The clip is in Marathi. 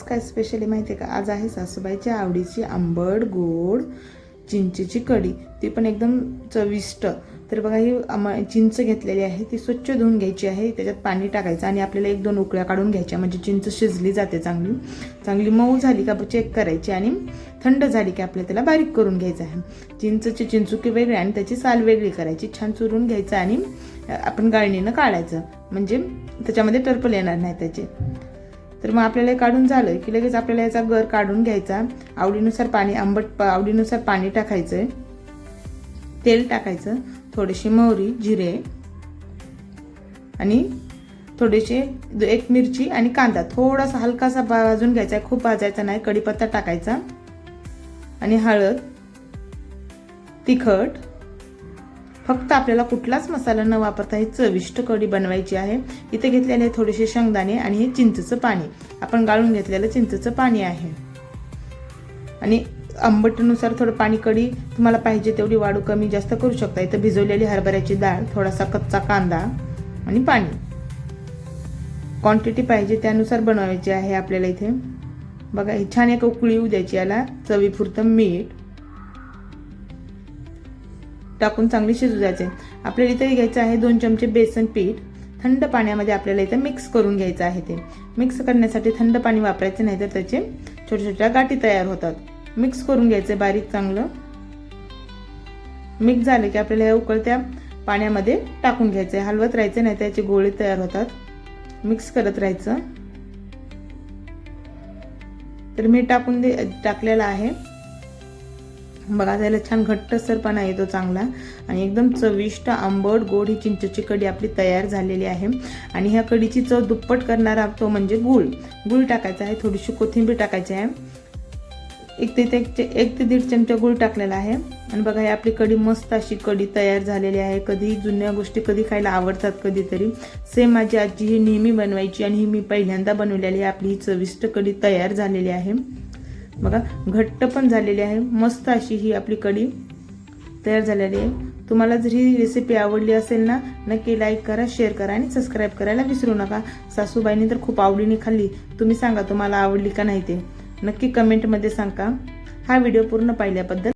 आज काय स्पेशली माहिती आहे का? आज आहे सासूबाईच्या आवडीची आंबट गोड चिंचेची कढी. ती पण एकदम चविष्ट. तर बघा ही चिंच घेतलेली आहे. ती स्वच्छ धुवून घ्यायची आहे. त्याच्यात पाणी टाकायचं आणि आपल्याला एक दोन उकळ्या काढून घ्यायच्या. म्हणजे चिंच शिजली जाते चांगली. चांगली मऊ झाली का चेक करायची आणि थंड झाली की आपल्याला त्याला बारीक करून घ्यायचं आहे. चिंचची चिंचुकी वेगळी आणि त्याची साल वेगळी करायची. छान चुरून घ्यायचं आणि आपण गाळणीनं काढायचं. म्हणजे त्याच्यामध्ये टर्पल येणार नाही त्याचे. तर मग आपल्याला हे काढून झालं की लगेच आपल्याला याचा गर काढून घ्यायचा. आवडीनुसार पाणी आंबट आवडीनुसार पाणी टाकायचं आहे तेल टाकायचं थोडीशी मोहरी जिरे आणि थोडेसे एक मिरची आणि कांदा. थोडासा हलकासा भाजून घ्यायचा खूप भाजायचा नाही कढीपत्ता टाकायचा. आणि हळद तिखट फक्त आपल्याला कुठलाच मसाला न वापरता ही चविष्ट कढी बनवायची आहे. इथे घेतलेले थोडेसे शेंगदाणे आणि हे चिंचेचं पाणी. आपण गाळून घेतलेलं चिंचेचं पाणी आहे. आणि आंबटनुसार थोडं पाणी कढी तुम्हाला पाहिजे तेवढी वाढू कमी जास्त करू शकता. इथं भिजवलेली हरभऱ्याची डाळ थोडासा कच्चा कांदा आणि पाणी. क्वांटिटी पाहिजे त्यानुसार बनवायची आहे आपल्याला इथे. बघा ही छान एक उकळी येऊ द्यायची याला चवीपुरतं मीठ. टाकून चांगली शिजू द्यायचे. आपल्याला इथे घ्यायचं आहे दोन चमचे बेसन पीठ. थंड पाण्यामध्ये आपल्याला इथे मिक्स करून घ्यायचं आहे ते. मिक्स करण्यासाठी थंड पाणी वापरायचे नाही तर त्याचे छोट्या छोट्या गाठी तयार होतात. मिक्स करून घ्यायचे बारीक चांगलं. मिक्स झालं की आपल्याला हे उकळत्या पाण्यामध्ये टाकून घ्यायचे हलवत राहायचे नाही त्याचे गोळे तयार होतात. मिक्स करत राहायचं. तर मी टाकून दे टाकलेलं आहे. बघा त्याला छान घट्टसरपणा येतो चांगला. आणि एकदम चविष्ट आंबट गोड ही चिंचेची कढी आपली तयार झालेली आहे. आणि ह्या कढीची चव दुप्पट करणारा तो म्हणजे गुळ. गुळ टाकायचा आहे थोडीशी कोथिंबीर टाकायची आहे. एक ते ते एक ते दीड चमचा गुळ टाकलेला आहे. आणि बघा ही आपली कढी मस्त अशी कढी तयार झालेली आहे. कधी जुन्या गोष्टी कधी खायला आवडतात कधीतरी. सेम माझी आजी ही नेहमी बनवायची आणि ही मी पहिल्यांदा बनवलेली आहे. आपली ही चविष्ट कढी तयार झालेली आहे. बघा घट्ट पण झालेली आहे. मस्त अशी ही आपली कढी तयार झालेली आहे. तुम्हाला जर ही रेसिपी आवडली असेल ना नक्की लाईक करा शेअर करा आणि सबस्क्राईब करायला विसरू नका. सासूबाईंनी तर खूप आवडीने खाल्ली. तुम्ही सांगा तुम्हाला आवडली का नाही ते. नक्की कमेंटमध्ये सांगा. हा व्हिडिओ पूर्ण पाहिल्याबद्दल